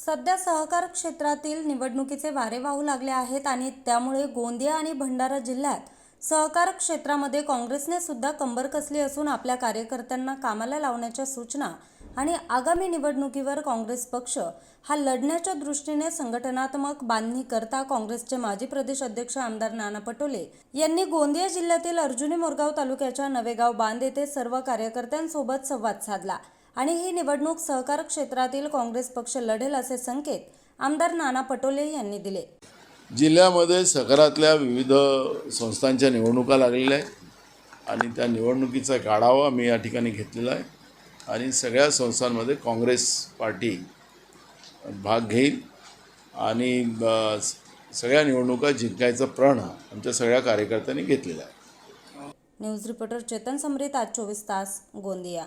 सध्या सहकार क्षेत्रातील निवडणुकीचे वारे वाहू लागले आहेत आणि त्यामुळे गोंदिया आणि भंडारा जिल्ह्यात सहकार क्षेत्रामध्ये काँग्रेसने सुद्धा कंबर कसली असून आपल्या कार्यकर्त्यांना कामाला लावण्याच्या सूचना आणि आगामी निवडणुकीवर काँग्रेस पक्ष हा लढण्याच्या दृष्टीने संघटनात्मक बांधणी करता काँग्रेसचे माजी प्रदेश अध्यक्ष आमदार नाना पटोले यांनी गोंदिया जिल्ह्यातील अर्जुनी मोरगाव तालुक्याच्या नवेगाव बांध येथे सर्व कार्यकर्त्यांसोबत संवाद साधला. आणि ही निवडणूक सहकार क्षेत्रातील काँग्रेस पक्ष लढेल असे संकेत आमदार नाना पटोले यांनी दिले. जिल्ह्यामध्ये सहकारातल्या विविध संस्थांच्या निवडणुका लागलेल्या आहेत आणि त्या निवडणुकीचा आढावा मी या ठिकाणी घेतलेला आहे. आणि सगळ्या संस्थांमध्ये काँग्रेस पार्टी भाग घेईल आणि सगळ्या निवडणुका जिंकायचा प्रण हा आमच्या सगळ्या कार्यकर्त्यांनी घेतलेला आहे. न्यूज रिपोर्टर चेतन समरीत आज चोवीस तास गोंदिया.